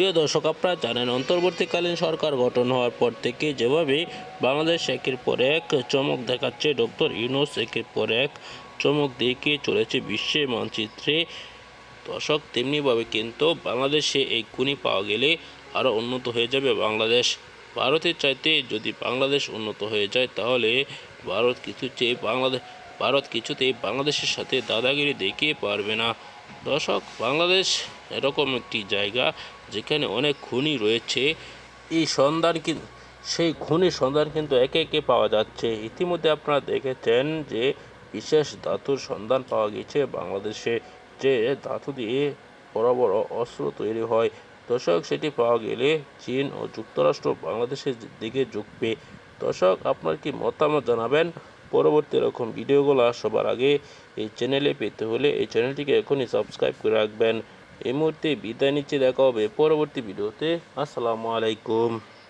প্রিয় দর্শক, আপনারা জানেন, অন্তর্বর্তীকালীন সরকার গঠন হওয়ার পর থেকে যেভাবে বাংলাদেশ একের পর এক চমক দেখাচ্ছে, ডক্টর ইউনুস একের পর এক চমক দেখিয়ে চলেছে বিশ্বের মানচিত্রে। দর্শক, তেমনিভাবে কিন্তু বাংলাদেশে এই গুণী পাওয়া গেলে আরও উন্নত হয়ে যাবে বাংলাদেশ। ভারতের চাইতে যদি বাংলাদেশ উন্নত হয়ে যায়, তাহলে ভারত কিছু চেয়ে বাংলাদেশ ভারত কিছুতেই বাংলাদেশের সাথে দাদাগিরি দেখিয়ে পারবে না। দর্শক, বাংলাদেশ এরকম একটি জায়গা যেখানে অনেক খুনি রয়েছে। এই সন্ধান কি, সেই খুনির সন্ধান কিন্তু একে একে পাওয়া যাচ্ছে। ইতিমধ্যে আপনারা দেখেছেন যে বিশেষ ধাতুর সন্ধান পাওয়া গেছে বাংলাদেশে, যে ধাতু দিয়ে বড় বড় অস্ত্র তৈরি হয়। দর্শক, সেটি পাওয়া গেলে চীন ও যুক্তরাষ্ট্র বাংলাদেশের দিকে ঝুঁকবে। দর্শক, আপনার কি মতামত জানাবেন? পরবর্তী এরকম ভিডিওগুলো সবার আগে এই চ্যানেলে পেতে হলে এই চ্যানেলটিকে এখনই সাবস্ক্রাইব করে রাখবেন। এই মুহূর্তে বিদায় নিচ্ছে, দেখা হবে পরবর্তী ভিডিওতে। আসসালামু আলাইকুম।